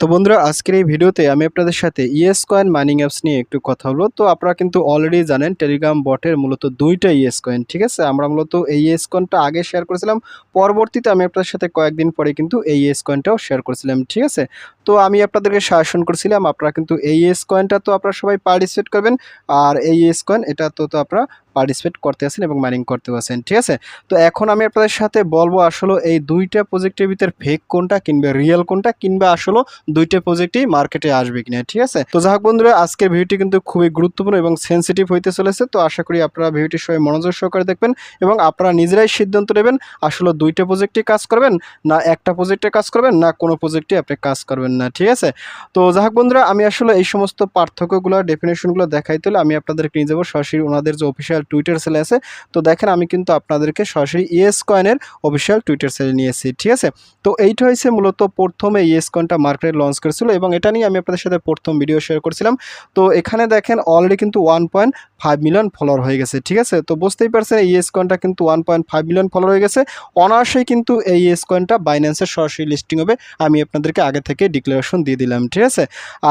তো বন্ধুরা, আজকের এই ভিডিওতে আমি আপনাদের সাথে ইএস কয়েন মাইনিং অ্যাপস নিয়ে একটু কথা বলব। তো আপনারা কিন্তু অলরেডি জানেন টেলিগ্রাম বটের মূলত দুইটা ইএস কয়েন ঠিক আছে? আমরা মূলত এই ইএস কয়েনটা আগে শেয়ার করেছিলাম, পরবর্তীতে আমি আপনাদের সাথে কয়েকদিন পরে কিন্তু এই ইএস কয়েনটাও শেয়ার করেছিলাম, ঠিক আছে? তো আমি আপনাদেরকে শাসন করছিলাম, আপনারা কিন্তু এই ইএস কয়েনটা তো আপনারা সবাই পার্টিসিপেট করবেন, আর এই ইএস কয়েন এটা তো তো আপনারা পার্টিসিপেট করতে আছেন এবং মাইনিং করতে আছেন, ঠিক আছে? তো এখন আমি আপনাদের সাথে বলব আসলে এই দুইটা প্রজেক্টের ভিতর ফেক কোনটা কিংবা রিয়েল কোনটা কিংবা আসলে দুইটা প্রজেক্টই মার্কেটে আসবে কিনা, ঠিক আছে? তো যাই বন্ধুরা, আজকের ভিডিওটি কিন্তু খুবই গুরুত্বপূর্ণ এবং সেন্সিটিভ হইতে চলেছে, তো আশা করি আপনারা ভিডিওটি সবাই মনোযোগ সহকারে দেখবেন এবং আপনারা নিজেরাই সিদ্ধান্ত নেবেন আসলে দুইটা প্রজেক্টে কাজ করবেন না একটা প্রজেক্টে কাজ করবেন, না কোনো প্রজেক্টে আপনি কাজ করবেন না, ঠিক আছে? তো যাই বন্ধুরা, আমি আসলে এই সমস্ত পার্থক্যগুলো ডেফিনেশনগুলো দেখাইতে হলে আমি আপনাদেরকে নিয়ে যাব সরাসরি ওনাদের যে অফিসিয়াল টুইটার সেলে আছে, তো দেখেন আমি কিন্তু আপনাদেরকে সরাসরি ইএস কয়েনের অফিসিয়াল টুইটার সেলে নিয়ে এসেছি, ঠিক আছে? তো এইটা হয়েছে মূলত প্রথমে ইএস কয়েনটা মার্কেটে লঞ্চ করেছিল এবং এটা নিয়ে আমি আপনাদের সাথে প্রথম ভিডিও শেয়ার করছিলাম। তো এখানে দেখেন অলরেডি কিন্তু one point five million follower হয়ে গেছে, ঠিক আছে? তো বুঝতেই পারছেন এই ইএস কয়েনটা কিন্তু one point five million follower হয়ে গেছে। অনায়াসেই কিন্তু এই ইএস কয়েনটা বাইন্যান্সের সরাসরি লিস্টিং হবে। আমি আপনাদেরকে আগে থেকে ডিক্লারেশন দিয়ে দিলাম, ঠিক আছে?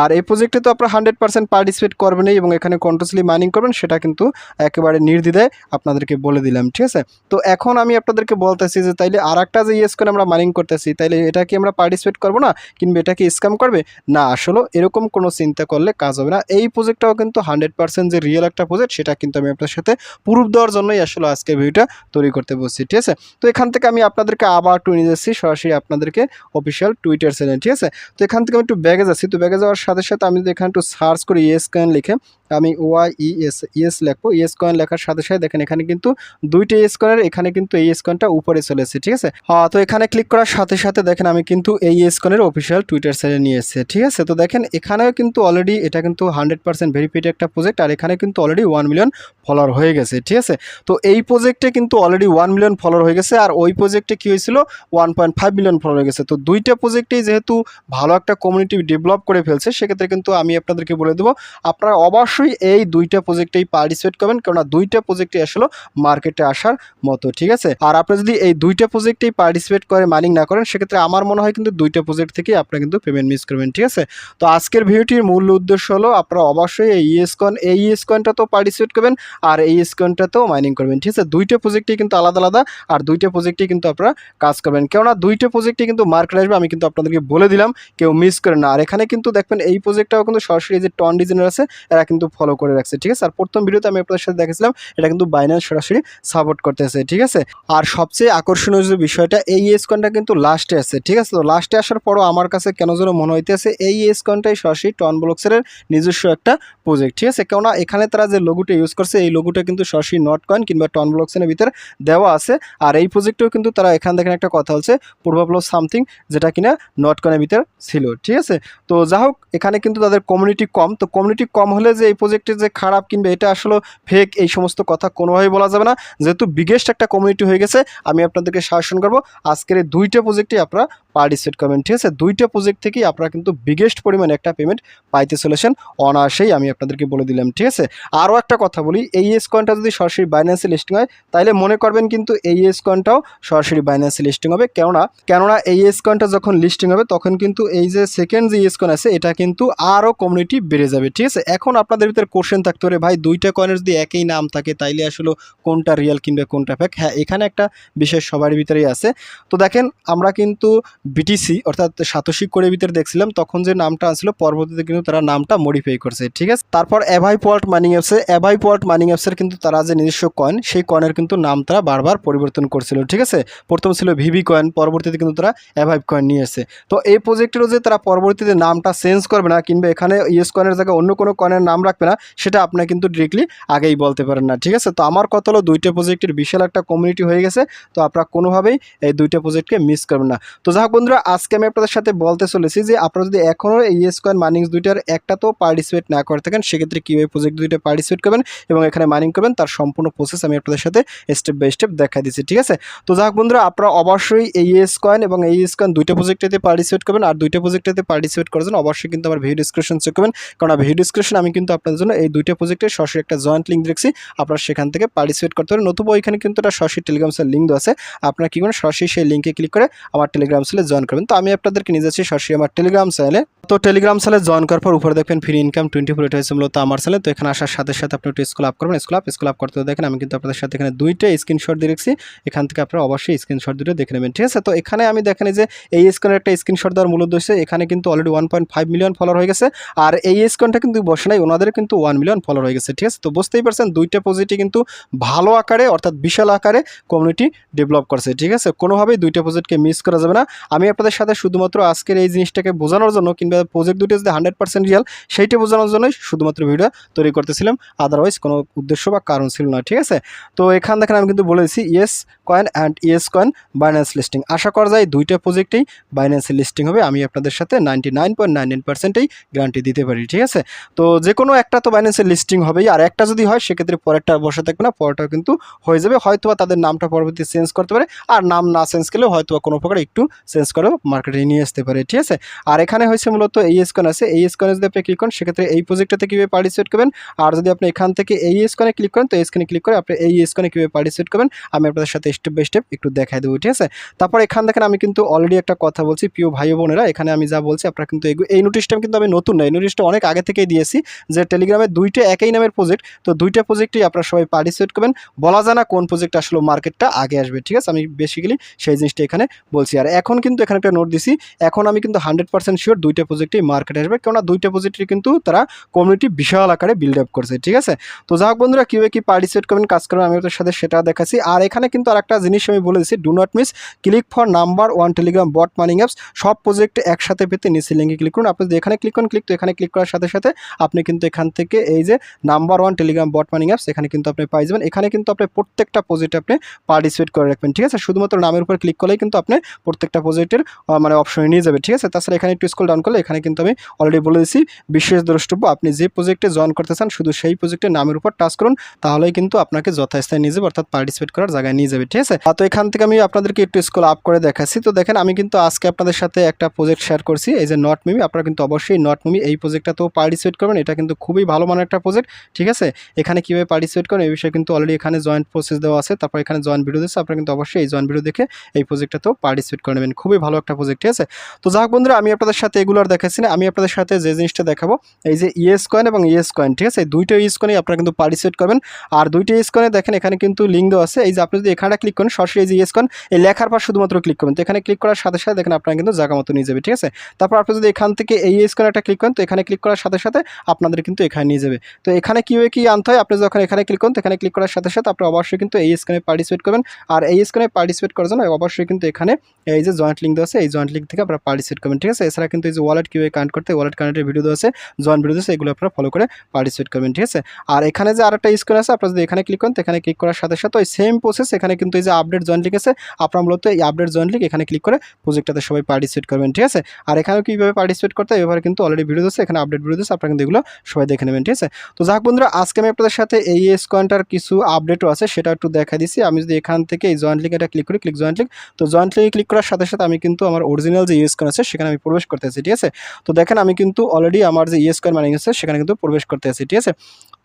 আর এই প্রজেক্টে তো আপনারা হান্ড্রেড পার্সেন্ট পার্টিসিপেট করবেনই এবং এখানে কন্ট্রোসলি মাইনিং করবেন, সেটা কিন্তু একেবারে নির্দ্বিধায় আপনাদেরকে বলে দিলাম, ঠিক আছে? তো এখন আমি আপনাদেরকে বলতেছি যে তাইলে আর একটা যে ইয়েস করে আমরা মাইনিং করতেছি, তাইলে এটা কি আমরা পার্টিসিপেট করব না? কিংবা এটা কি স্ক্যাম করবে? না, আসলে এরকম কোনো চিন্তা করলে কাজ হবে না। এই প্রজেক্টটাও কিন্তু হান্ড্রেড পার্সেন্ট যে রিয়েল একটা প্রজেক্ট সেটা কিন্তু আমি আপনার সাথে প্রুফ দেওয়ার জন্যই আসলে আজকে ভিডিওটা তৈরি করতে বসছি ঠিক আছে? তো এখান থেকে আমি আপনাদেরকে আবার টু নিয়ে যাচ্ছি, সরাসরি আপনাদেরকে অফিসিয়াল টুইটার চ্যানেল ঠিক আছে? তো এখান থেকে আমি একটু ব্যাগে যাচ্ছি। তো ব্যাগে যাওয়ার সাথে সাথে আমি যদি এখানে একটু সার্চ করি ইয়েস স্ক্যান লিখে আমি ওয়াই, ই, এস, ইএস লিখব। ইএস কয়েন লেখার সাথে সাথে দেখেন এখানে কিন্তু দুইটা ইএস কয়েনের এখানে কিন্তু এই ইএস কয়েনটা উপরে চলে চলেছে ঠিক আছে? হ্যাঁ তো এখানে ক্লিক করার সাথে সাথে দেখেন আমি কিন্তু এই ইএস কয়েনের অফিসিয়াল টুইটার চ্যানেল নিয়ে এসেছি, ঠিক আছে? তো দেখেন এখানেও কিন্তু অলরেডি এটা কিন্তু হান্ড্রেড পার্সেন্ট ভেরিফাইড একটা প্রজেক্ট আর এখানে কিন্তু অলরেডি ওয়ান মিলিয়ন ফলোয়ার হয়ে গেছে, ঠিক আছে? তো এই প্রজেক্টে কিন্তু অলরেডি ওয়ান মিলিয়ন ফলোয়ার হয়ে গেছে আর ওই প্রজেক্টে কী হয়েছিল? One point five million follower হয়ে গেছে। তো দুইটা প্রজেক্টেই যেহেতু ভালো একটা কমিউনিটি ডেভেলপ করে ফেলছে, সেক্ষেত্রে কিন্তু আমি আপনাদেরকে বলে দেবো, আপনারা অবশ্যই এই দুইটা প্রজেক্টেই পার্টিসিপেট করবেন, কেননা দুইটা প্রজেক্টে আসলে মার্কেটে আসার মতো, ঠিক আছে? আর আপনি যদি এই দুইটা প্রজেক্টেই পার্টিসিপেট করে মাইনিং না করেন, সেক্ষেত্রে আমার মনে হয় কিন্তু দুইটা প্রজেক্ট থেকেই আপনারা কিন্তু পেমেন্ট মিস করবেন, ঠিক আছে? তো আজকের ভিডিওটির মূল উদ্দেশ্য হলো, আপনারা অবশ্যই এই ইএস কয়েন এই ইএস কয়েনটাতেও পার্টিসিপেট করবেন, আর এই ইএস কয়েনটাতেও মাইনিং করবেন, ঠিক আছে? দুইটা প্রজেক্টই কিন্তু আলাদা আলাদা, আর দুইটা প্রজেক্টই কিন্তু আপনারা কাজ করবেন। কেননা দুইটা প্রজেক্টে কিন্তু মার্কেট আসবে, আমি কিন্তু আপনাদেরকে বলে দিলাম, কেউ মিস করেন না। আর এখানে কিন্তু দেখবেন এই প্রজেক্টটাও কিন্তু সরাসরি যে টন ডিজাইনার আছে, এরা কিন্তু ফলো করে রাখছে, ঠিক আছে? আর প্রথম ভিডিওতে আমি আপনাদের সাথে দেখেছিলাম, এটা কিন্তু বাইন্যান্স সরাসরি সাপোর্ট করতেছে, ঠিক আছে? আর সবচেয়ে আকর্ষণীয় যে বিষয়টা, এই এস কয়েনটা কিন্তু লাস্টে আছে, ঠিক আছে? তো লাস্টে আসার পরও আমার কাছে কেন যেন মনে হইতেছে, এই এস কয়েনটাই সরাসরি টন ব্লক্সের নিজস্ব একটা প্রজেক্ট ঠিক আছে? কেননা এখানে তারা যে লোগোটা ইউজ করছে, এই লোগোটা কিন্তু সরাসরি নট কয়েন কিংবা টন ব্লক্সের ভিতরে দেওয়া আছে। আর এই প্রজেক্টেও কিন্তু তারা এখান দেখেন একটা কথা হচ্ছে পূর্বাবল সামথিং যেটা কিনা নট কয়েনের ভিতরে ছিল, ঠিক আছে? তো যা হোক এখানে কিন্তু তাদের কমিউনিটি কম, তো কমিউনিটি কম হলে যে এই প্রজেক্টের যে খারাপ কিনবে এটা আসলে ফেক এই সমস্ত কথা কোনোভাবেই বলা যাবে না। যেহেতু বিগেস্ট একটা কমিউনিটি হয়ে গেছে, আমি আপনাদেরকে শাসন করব, আজকের এই দুইটা প্রজেক্টই আপনারা পার্টিসিপেট করবেন ঠিক আছে? দুইটা প্রজেক্ট থেকেই আপনারা কিন্তু বিগেস্ট পরিমাণে একটা পেমেন্ট পাইতে চলেছেন। অনায়াসেই আমি আপনাদেরকে বলে দিলাম, ঠিক আছে? আরও একটা কথা বলি, এই এস কয়েনটা যদি সরাসরি বাইন্যান্সে লিস্টিং হয় তাহলে মনে করবেন কিন্তু এই এস কয়েনটাও সরাসরি বাইন্যান্সে লিস্টিং হবে। কেননা কেননা এই এস কয়েনটা যখন লিস্টিং হবে, তখন কিন্তু এই যে সেকেন্ড যে এস কয়েন আছে, এটা কিন্তু আরও কমিউনিটি বেড়ে যাবে, ঠিক আছে? এখন আপনাদের ভিতরে কোশ্চেন থাকতে পারে, ভাই, দুইটা কয়েনের যদি একই নাম থাকে, তাইলে আসলে কোনটা রিয়েল কিংবা কোনটা ফেক হ্যাঁ এখানে একটা বিশেষ সবার ভিতরেই আছে। তো দেখেন, আমরা কিন্তু বিটিসি অর্থাৎ সাতশি করে ভিতরে দেখছিলাম, তখন যে নামটা আসছিল পরবর্তীতে কিন্তু তারা নামটা মডিফাই করছে, ঠিক আছে? তারপর অ্যাভাই পল্ট মাইনিং অ্যাপসে অ্যাভাই পল্ট মাইনিং অ্যাপসের কিন্তু তারা যে নিজস্ব কয়েন সেই কয়েনের কিন্তু নাম তারা বারবার পরিবর্তন করছিল, ঠিক আছে? প্রথম ছিল ভিভি কয়েন পরবর্তীতে কিন্তু তারা অ্যাভাইভ কয়েন নিয়ে এসে তো এই প্রজেক্টেরও যে তারা পরবর্তীতে নামটা চেঞ্জ করবে না, কিংবা এখানে ইয়েস কয়েনের জায়গায় অন্য কোনো কয়েনের নাম রাখবে না, সেটা আপনার কিন্তু ডিরেক্টলি আগেই বলতে পারেন না, ঠিক আছে? তো আমার কথা হলো দুইটা প্রজেক্টের বিশাল একটা কমিউনিটি হয়ে গেছে, তো আপনারা কোনোভাবেই এই দুইটা প্রজেক্টকে মিস করবেন না। তো যাই বন্ধুরা, আজকে আমি আপনাদের সাথে বলতে চলেছি যে আপনারা যদি এখনও এই কয়েন মাইনিংস দুইটার একটা তো পার্টিসিপেট না করে থাকেন, সেক্ষেত্রে কীভাবে প্রজেক্ট দুইটা পার্টিসিপেট করবেন এবং এখানে মাইনিং করবেন, তার সম্পূর্ণ প্রসেস আমি আপনাদের সাথে স্টেপ বাই স্টেপ দেখা দিচ্ছি, ঠিক আছে? তো যাক বন্ধুরা, আপনারা অবশ্যই এই কয়েন এবং এই ইএস কয়েন দুইটা প্রজেক্টেতে পার্টিসিপেট করবেন, আর দুইটা প্রজেক্টেতে পার্টিসিপেট করার জন্য অবশ্যই কিন্তু আমার ভিডিও ডিসক্রিপশন চেক করবেন, কারণ ভিডিও ডিসক্রিপশন আমি কিন্তু আপনাদের জন্য এই দুইটা প্রজেক্টের সরাসরি একটা জয়েন্ট লিঙ্ক দেখছি, আপনারা সেখান থেকে পার্টিসিপেট করতে পারেন, নতুবা ওইখানে কিন্তু একটা সরাসরি টেলিগ্রাম সেল লিঙ্ক আছে, আপনারা কী করেন সরাসরি সেই লিঙ্কে ক্লিক করে আমার টেলিগ্রাম জয়েন করবেন। তো আমি আপনাদেরকে নিয়ে যাচ্ছি সরাসরি আমার টেলিগ্রাম চ্যানেলে তো টেলিগ্রাম চ্যানেলে জয়েন করার পর উপরে দেখবেন ফ্রি ইনকাম টোয়েন্টি ফোর এটা হচ্ছে মূলত আমার চ্যানেল তো এখানে আসার সাথে সাথে আপনি একটু স্কুল আপ করবেন। স্কুল আপ স্কুল আপ করতে দেখেন আমি কিন্তু আপনাদের সাথে এখানে দুইটা স্ক্রিনশট দিয়ে রেখেছি। এখান থেকে আপনারা অবশ্যই স্ক্রিনশট দুটো দেখে নেবেন। ঠিক আছে? তো এখানে আমি দেখেন যে এই স্ক্রিনের একটা স্ক্রিনশট দেওয়ার মূল উদ্দেশ্য, এখানে কিন্তু already one point five million follower হয়ে গেছে। আর এই স্ক্রিনটা কিন্তু বসে নাই, ওনাদের কিন্তু ওয়ান মিলিয়ন ফলোয়ার হয়ে গেছে। ঠিক আছে? তো বুঝতেই পারছেন দুইটা পজিটি কিন্তু ভালো আকারে, অর্থাৎ বিশাল আকারে কমিউনিটি ডেভেলপ করছে। ঠিক আছে? কোনোভাবেই দুইটা প্রজেক্টকে মিস করা যাবে না। আমি আপনাদের সাথে শুধুমাত্র আজকের এই জিনিসটাকে বোঝানোর জন্য কিংবা প্রজেক্ট দুটো যে হান্ড্রেড পার্সেন্ট রিয়াল সেইটা বোঝানোর জন্যই শুধুমাত্র ভিডিও তৈরি করতেছিলাম। আদারওয়াইজ কোনো উদ্দেশ্য বা কারণ ছিল না, ঠিক আছে? তো এখান দেখেন আমি কিন্তু বলেছি yes coin and yes coin Binance listing আশা করা যায় দুইটা প্রজেক্টেই বাইন্যান্সের লিস্টিং হবে, আমি আপনাদের সাথে ninety nine point nine nine পার্সেন্টেই guarantee দিতে পারি, ঠিক আছে? তো যে কোনো একটা তো বাইন্যান্সের লিস্টিং হবেই, আর একটা যদি হয়, সেক্ষেত্রে পরেরটা বসে থাকবে না, পরেরটাও কিন্তু হয়ে যাবে। হয়তো বা তাদের নামটা পরবর্তী চেঞ্জ করতে পারে, আর নাম না চেঞ্জ করলেও হয়তো বা কোনো প্রকার একটু চেঞ্জ করেও মার্কেটে নিয়ে আসতে পারে, ঠিক আছে? আর এখানে হয়েছে মূলত এই স্কন আছে, এই স্কনে যদি আপনি ক্লিক করেন, সেক্ষেত্রে এই প্রজেক্টটাতে কীভাবে পার্টিসিপেট করবেন? আর যদি আপনি এখান থেকে এই স্কনে ক্লিক করেন, তো এই স্কনে ক্লিক করে আপনি এই স্কনে কীভাবে পার্টিসিপেট করবেন? আমি আপনাদের সাথে স্টেপ বাই স্টেপ একটু দেখাই দেবো, ঠিক আছে? তারপর এখান দেখেন আমি কিন্তু অলরেডি একটা কথা বলছি, প্রিয় ভাই বোনেরা, এখানে আমি যা বলছি, আপনারা কিন্তু এই নোটিশটা কিন্তু আমি নতুন না এই নোটিশটা অনেক আগে থেকেই দিয়েছি যে টেলিগ্রামে দুইটা একই নামের প্রজেক্ট তো দুইটা প্রজেক্টই আপনারা সবাই পার্টিসিপেট করবেন। বলা যায় না কোন প্রজেক্ট আসলে মার্কেটটা আগে আসবে, ঠিক আছে? আমি বেসিক্যালি সেই জিনিসটা এখানে বলছি। আর এখন কিন্তু এখানে একটা নোট দিছি, এখন আমি কিন্তু হান্ড্রেড পার্সেন্ট শিওর দুইটা প্রজেক্টই মার্কেটে আসবে, কেননা দুইটা প্রজেক্টই কিন্তু তারা কমিউনিটি বিশাল আকারে বিল্ড আপ করছে, ঠিক আছে? তো যাই হোক বন্ধুরা কীভাবে কি পার্টিসিপেট করবেন, কাজ করবেন, আমি ওদের সাথে সেটা দেখাচ্ছি। আর এখানে কিন্তু আর একটা জিনিস আমি বলে দিচ্ছি do not miss click for number one Telegram bot mining apps সব প্রজেক্ট একসাথে পেতে নিচে লিঙ্কে ক্লিক করুন। আপনি যদি এখানে ক্লিক করুন ক্লিক তো এখানে ক্লিক করার সাথে সাথে আপনি কিন্তু এখান থেকে এই যে number one Telegram bot mining apps এখানে কিন্তু আপনি পাই যাবেন। এখানে কিন্তু আপনি প্রত্যেকটা প্রজেক্টে আপনি পার্টিসিপেট করে রাখবেন, ঠিক আছে? শুধুমাত্র নামের উপর ক্লিক করলেই কিন্তু আপনি প্রত্যেকটা প্রজেক্টের মানে অপশনে নিয়ে যাবে, ঠিক আছে? তাছাড়া এখানে একটু স্কুল ডাউন করলে এখানে কিন্তু আমি অলরেডি বলে দিয়েছি বিশেষ দ্রষ্টব্য, আপনি যে প্রজেক্টে জয়েন করতে চান, শুধু সেই প্রজেক্টের নামের উপর টাচ করুন, তাহলেই কিন্তু আপনাকে যথাস্থায় নিয়ে যাবে, অর্থাৎ পার্টিসিপেট করার জায়গায় নিয়ে যাবে, ঠিক আছে? তো এখান থেকে আমি আপনাদেরকে একটু স্কুল আপ করে দেখাচ্ছি। তো দেখেন, আমি কিন্তু আজকে আপনাদের সাথে একটা প্রজেক্ট শেয়ার করছি, এই যে নট মিমি আপনারা কিন্তু অবশ্যই নট মিমি এই প্রজেক্টটাতেও পার্টিসিপেট করবেন, এটা কিন্তু খুবই ভালো মানের একটা প্রজেক্ট ঠিক আছে? এখানে কীভাবে পার্টিসিপেট করেন, এই বিষয়ে কিন্তু অলরেডি এখানে জয়েন্ট প্রসেস দেওয়া আছে, তারপর এখানে জয়েন্ট ভিডিও দিচ্ছে, আপনারা কিন্তু অবশ্যই এই জয়েন্ট ভিডিও দেখে এই প্রজেক্টটাতেও পার্টিসিপেট করে নেবেন। খুবই ভালো একটা প্রজেক্ট ঠিক আছে? তো যাক বন্ধুরা, আমি আপনাদের সাথে এগুলো আর দেখাচ্ছি না, আমি আপনাদের সাথে যে জিনিসটা দেখাবো, এই যে ইএস কয়েন এবং ইএস কয়েন ঠিক আছে? দুইটা ইএস কয়েনই আপনারা কিন্তু পার্টিসিপেট করবেন। আর দুইটা ইএস কয়েনে দেখেন, এখানে কিন্তু লিঙ্ক দেওয়া আছে। এই যে আপনি যদি এখানে ক্লিক করেন, সরাসরি এই যে ইএস কয়েন এই লেখার পর শুধুমাত্র ক্লিক করবেন। তো এখানে ক্লিক করার সাথে সাথে দেখেন আপনারা কিন্তু জায়গা মতো নিয়ে যাবে, ঠিক আছে? তারপর আপনি যদি এখান থেকে এই ইএস কয়েন একটা ক্লিক করেন, তো এখানে ক্লিক করার সাথে সাথে আপনাদের কিন্তু এখানে নিয়ে যাবে। তো এখানে কীভাবে কি আনতে হয়? আপনি যখন এখানে ক্লিক করেন, তো এখানে ক্লিক করার সাথে সাথে আপনি অবশ্যই কিন্তু এই স্ক্রিনে পার্টিসিপেট করবেন। আর এই স্ক্রিনে পার্টিসিপেট করার জন্য অবশ্যই কিন্তু এখানে এই যে জয়েন্ট লিঙ্ক দেওয়া আছে, এই জয়েন্ট লিঙ্ক থেকে আপনারা পার্টিসিপেট করবেন, ঠিক আছে? এছাড়া কিন্তু এই যে ওয়ালেট কীভাবে কানেক্ট করতে ওয়ালেট কানেক্টের ভিডিও দেওয়া আছে জয়েন্ট ভিডিও আছে, এগুলো আপনারা ফলো করে পার্টিসিপেট করবেন, ঠিক আছে? আর এখানে যে আরেকটা স্ক্রিন আছে, আপনারা যদি এখানে ক্লিক করেন এখানে ক্লিক করার সাথে সাথে ওই সেম প্রসেস এখানে কিন্তু এই যে আপডেট জয়েন্ট লিঙ্ক আছে, আপনারা মূলত এই আপডেট জয়েন্ট লিঙ্ক এখানে ক্লিক করে প্রজেক্টটাতে সবাই পার্টিসিপেট করবেন, ঠিক আছে? আর এখানেও কীভাবে পার্টিসিপেট করতে এভাবে কিন্তু অলরেডি ভিডিও আছে, এখানে আপডেট ভিডিও আছে, আপনারা কিন্তু এগুলো সবাই দেখে নেবেন, ঠিক আছে? তো যাক বন্ধুরা, আজকে আমি আপনাদের সাথে এই এস কয়েনটার কিছু আপডেটও আছে, সেটা একটু দেখা দিচ্ছি আমি যদি এখান থেকে এই জয়েন্ট লিঙ্ক এটা ক্লিক করি ক্লিক জয়েন্ট লিঙ্ক তো জয়েন্ট লিঙ্কে ক্লিক করার সাথে সাথে আমি কিন্তু আমার অরিজিনাল যে ইউএস কয়েন আছে, সেখানে আমি প্রবেশ করতে আছি, ঠিক আছে? তো দেখেন, আমি কিন্তু অলরেডি আমার যে ইউএস কয়েন মাইনিং আছে, সেখানে কিন্তু প্রবেশ করতে আছি, ঠিক আছে?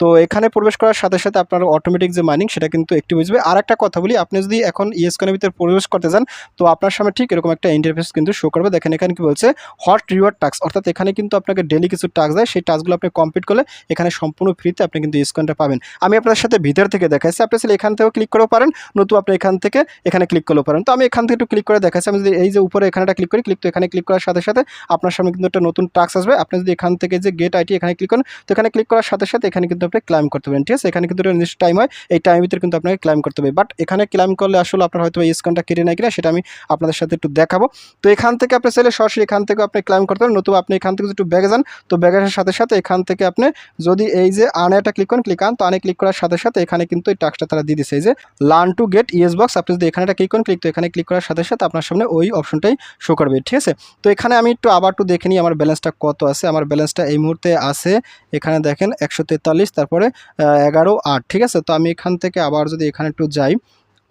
তো এখানে প্রবেশ করার সাথে সাথে আপনার অটোমেটিক যে মাইনিং সেটা কিন্তু একটু বুঝবে। আর একটা কথা বলি, আপনি যদি এখন ইএস কয়েনের ভিতরে প্রবেশ করতে যান তো আপনার সামনে ঠিক এরকম একটা ইন্টারফেস কিন্তু শো করবে। দেখেন, এখানে কি বলছে হট রিওয়ার্ড টাস্ক অর্থাৎ এখানে কিন্তু আপনাকে ডেলি কিছু টাস্ক দেয়, সেই টাস্কগুলো আপনি কমপ্লিট করলে এখানে সম্পূর্ণ ফ্রিতে আপনি কিন্তু ইউএস কয়েনটা পাবেন। আমি আপনার সাথে ভিতর থেকে দেখাচ্ছি আপনি চাইলে এখান থেকেও ক্লিক করেও পারেন নতুন আপনি এখান থেকে এখানে ক্লিক করলেও পারেন। তো আমি এখান থেকে একটু ক্লিক করে দেখাচ্ছি, আমি যদি এই যে উপরে এখানেটা ক্লিক করি ক্লিক তো এখানে ক্লিক করার সাথে সাথে আপনার সামনে কিন্তু একটা নতুন টাস্ক আসবে। আপনি যদি এখান থেকে যে গেট আইটি এখানে ক্লিক করেন, তো এখানে ক্লিক করার সাথে সাথে এখানে কিন্তু আপনি ক্লাইম করতে পারেন, ঠিক আছে? এখানে কিন্তু একটা নির্দিষ্ট টাইম হয়, এই টাইমের ভিতরে কিন্তু আপনাকে ক্লাইম করতে হবে। বাট এখানে ক্লাইম করলে আসলে আপনার হয়তো এই স্কনটা কেটে নেয় কিনা, সেটা আমি আপনাদের সাথে একটু দেখাবো। তো এখান থেকে আপনি চাইলে সরাসরি এখান থেকে আপনি ক্লাইম করতে পারেন, নতুবা আপনি এখান থেকে একটু ব্যাগে যান, তো ব্যাগে আসার সাথে সাথে এখান থেকে আপনি যদি এই যে আনেটা ক্লিক করেন ক্লিক আন, তো আনে ক্লিক করার সাথে সাথে এখানে কিন্তু এই টাস্কটা তারা দিয়ে দিচ্ছে এই যে learn to get ES box আপনি যদি এখানে একটা ক্লিক করেন ক্লিক তো এখানে ক্লিক করার সাথে সাথে আপনার সামনে ওই অপশনটাই শো করবে, ঠিক আছে? তো এখানে আমি একটু আবার একটু দেখে নিই আমার ব্যালেন্সটা কত আছে। আমার ব্যালেন্সটা এই মুহূর্তে আছে, এখানে দেখেন, একশো তেতাল্লিশ, তারপরে এগারো, আট, ঠিক আছে? তো আমি এখান থেকে আবার যদি এখানে একটু যাই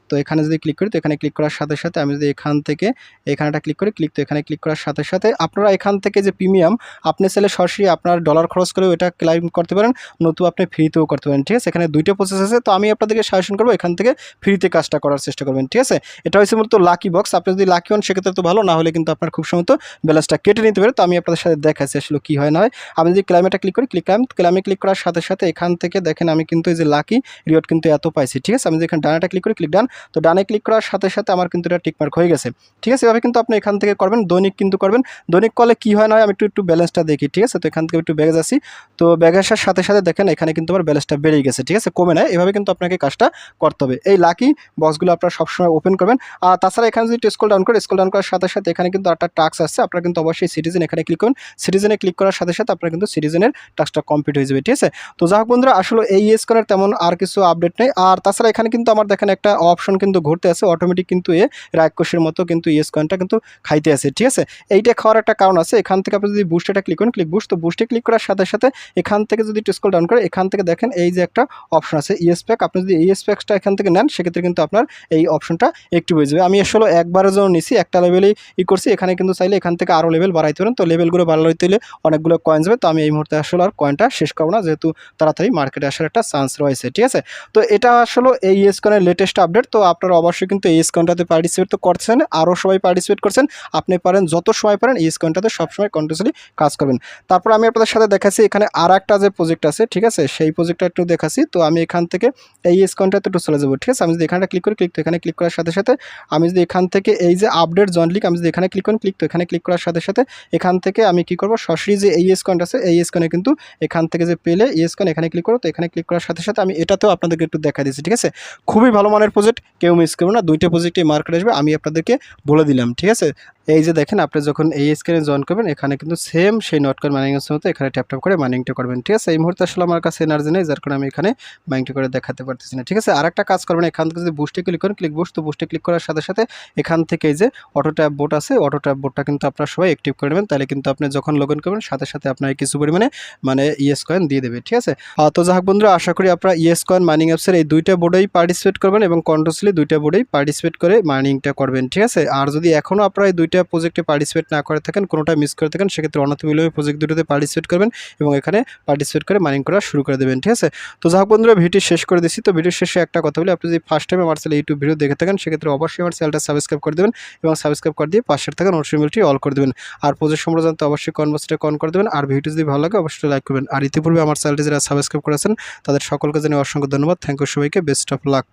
তো এখানে যদি ক্লিক করি, তো এখানে ক্লিক করার সাথে সাথে আমি যদি এখান থেকে এখানেটা ক্লিক করি ক্লিক তো এখানে ক্লিক করার সাথে সাথে আপনারা এখান থেকে যে প্রিমিয়াম আপনি চাইলে সরাসরি আপনার ডলার খরচ করেও এটা ক্লাইম করতে পারেন নতুন আপনি ফ্রিতেও করতে পারেন, ঠিক আছে? এখানে দুইটা প্রসেস আছে, তো আমি আপনাদেরকে সাজেশন করব এখান থেকে ফ্রিতে কাজটা করার চেষ্টা করবেন, ঠিক আছে? এটা হচ্ছে মূলত লাকি বক্স আপনি যদি লাকি হন সেক্ষেত্রে তো ভালো, না হলে কিন্তু আপনার খুব সময় ব্যালেন্সটা কেটে নিতে পারে, তো আমি আপনাদের সাথে দেখাচ্ছি আসলে কী হয় না হয়। আমি যদি ক্লাইমেটা ক্লিক করি ক্লিক ক্লাইম ক্লাইমে ক্লিক করার সাথে সাথে এখান থেকে দেখেন আমি কিন্তু এই যে লাকি রিওয়ার্ড কিন্তু এত পাইছি, ঠিক আছে? আমি যদি এখানে ডানাটা ক্লিক করি ক্লিক ডান তো ডানে ক্লিক করার সাথে সাথে আমার কিন্তু এটা টিকমার্ক হয়ে গেছে। ঠিক আছে, এভাবে কিন্তু আপনি এখান থেকে করবেন, দৈনিক কিন্তু করবেন। দৈনিক কলে কী হয় না হয় আমি একটু একটু ব্যালেন্সটা দেখি, ঠিক আছে? তো এখান থেকে একটু ব্যাগেজ আসি তো ব্যাগ আসার সাথে সাথে দেখেন এখানে কিন্তু আমার ব্যালেন্সটা বেড়ে গেছে, ঠিক আছে? কমে নেয়। এভাবে কিন্তু আপনাকে কাজটা করতে হবে। এই লাকি বক্সগুলো আপনারা সবসময় ওপেন করবেন। আর তাছাড়া এখানে যদি স্কল ডাউন করে স্কল ডাউন করার সাথে সাথে এখানে কিন্তু একটা টাক্স আসছে। আপনারা কিন্তু অবশ্যই সিটিজেন এখানে ক্লিক করুন। সিটিজেনে ক্লিক করার সাথে সাথে আপনার কিন্তু সিটিজেনের টাস্কটা কমপ্লিট হয়ে যাবে, ঠিক আছে? তো যাই হোক বন্ধুরা, আসলে এই ইয়েস করার তেমন আর কিছু আপডেট নেই। আর তাছাড়া এখানে কিন্তু আমার দেখেন একটা অপশন কিন্তু ঘুরতে আছে অটোমেটিক কিন্তু এ রাক্ষসের মতো কিন্তু ইয়েস কয়েনটা কিন্তু খাইতে আছে ঠিক আছে? এইটা খাওয়ার একটা কারণ আছে, এখান থেকে আপনি যদি বুস্টেটা ক্লিক করেন ক্লিক বুস্ট তো বুস্টে ক্লিক করার সাথে সাথে এখান থেকে যদি স্কল ডাউন করে, এখান থেকে দেখেন এই যে একটা অপশন আছে ইএস প্যাক আপনি যদি ইএস প্যাকটা এখান থেকে নেন, সেক্ষেত্রে কিন্তু আপনার এই অপশনটা একটু হয়ে যাবে। আমি আসলে একবারের জন্য নিছি, একটা লেভেলেই ই করছি, এখানে কিন্তু চাইলে এখান থেকে আরও লেভেল বাড়াইতে পারেন, তো লেভেলগুলো বাড়াইতে হলে অনেকগুলো কয়েন যাবে, তো আমি এই মুহূর্তে আসলে আর কয়েনটা শেষ করব না, যেহেতু তাড়াতাড়ি মার্কেটে আসার একটা চান্স রয়েছে, ঠিক আছে? তো এটা আসলে এই ইএস কয়েনের লেটেস্ট আপডেট তো আপনারা অবশ্যই কিন্তু এই কয়েনটাতে পার্টিসিপেট তো করছেন আরও সবাই পার্টিসিপেট করছেন। আপনি পারেন, যত সময় পারেন, এই কয়েনটাতে সবসময় কন্টিনিউসলি কাজ করবেন। তারপর আমি আপনাদের সাথে দেখাচ্ছি, এখানে আর একটা যে প্রজেক্ট আছে, ঠিক আছে? সেই প্রজেক্টটা একটু দেখাচ্ছি। তো আমি এখান থেকে এই স্কনটাতে একটু চলে যাব, ঠিক আছে? আমি যদি এখানটা ক্লিক করি ক্লিক তো এখানে ক্লিক করার সাথে সাথে আমি যদি এখান থেকে এই যে আপডেট জন লিক আমি যদি এখানে ক্লিক করি ক্লিক তো এখানে ক্লিক করার সাথে সাথে এখান থেকে আমি কি করব? সরাসরি যে এই স্কনটা আছে, এই স্কনে কিন্তু এখান থেকে যে পেলে এই স্কন এখানে ক্লিক করো। তো এখানে ক্লিক করার সাথে সাথে আমি এটাতেও আপনাদেরকে একটু দেখা দিচ্ছি, ঠিক আছে? খুবই ভালো মানের প্রজেক্ট কেউ মিস করবে না দুইটা প্রজেক্টে মার্কেট আসবে আমি আপনাদেরকে বলে দিলাম ঠিক আছে? এই যে দেখেন, আপনি যখন এই স্ক্রিনে জয়েন করবেন, এখানে কিন্তু সেম সেই নট কয়েন মাইনিংয়ের মতো এখানে ট্যাপ ট্যাপ করে মাইনিংটা করবেন, ঠিক আছে? এই মুহূর্তে আসলে আমার কাছে এনার্জি নেই, যার কারণে আমি এখানে মাইনিংটা করে দেখাতে পারতেছি না, ঠিক আছে? আর একটা কাজ করবেন, এখান থেকে যদি বুস্টে ক্লিক করেন ক্লিক বুস্ট তো বুস্টে ক্লিক করার সাথে সাথে এখান থেকে এই যে অটো ট্যাপ বোর্ড আছে অটো ট্যাপ বোর্ডটা কিন্তু আপনারা সবাই অ্যাক্টিভ করে নেবেন, তাহলে কিন্তু আপনি যখন লগ ইন করবেন, সাথে সাথে আপনার কিছু পরিমাণে মানে ইএস কয়েন দিয়ে দেবে, ঠিক আছে? তো যাক বন্ধুরা, আশা করি আপনারা ইএস কয়েন মাইনিং অ্যাপসের এই দুইটা বোর্ডেই পার্টিসিপেট করবেন এবং কন্টিনিউসলি দুইটা বোর্ডেই পার্টিসিপেট করে মাইনিংটা করবেন, ঠিক আছে? আর যদি এখনও আপনারা এই দুইটা প্রজেক্টে পার্টিসিপেট না করে থাকেন, কোনোটা মিস করে থাকেন, সেক্ষেত্রে অনাথবিলম্বে প্রজেক্ট দুটোতে পার্টিসিপেট করবেন এবং এখানে পার্টিসিপেট করে মাইনিং করা শুরু করে দেবেন, ঠিক আছে? তো যাই বন্ধুরা ভিডিও শেষ করে দিচ্ছি তো ভিডিও শেষে একটা কথা বলি, আপনি যদি ফার্স্ট টাইম আমার চ্যানেল ইউটিউব ভিডিও দেখে থাকেন, সেক্ষেত্রে অবশ্যই আমার চ্যানেলটা সাবস্ক্রাইব করে দেবেন এবং সাবস্ক্রাইব করে দিয়ে পাশের থাকা নোটিফিকেশনটি অল করে দেবেন। আর প্রজেক্ট সম্পর্কে জানতে অবশ্যই কনভার্সটা কন করে দেবেন। আর ভিডিও যদি ভালো লাগে, অবশ্যই লাইক করবেন। আর ইতিপূর্বে আমার চ্যানেলটি যারা সাবস্ক্রাইব করেছেন, তাদের সকলকে জানিয়ে অসংখ্য ধন্যবাদ। থ্যাংক ইউ সবাইকে। Best of luck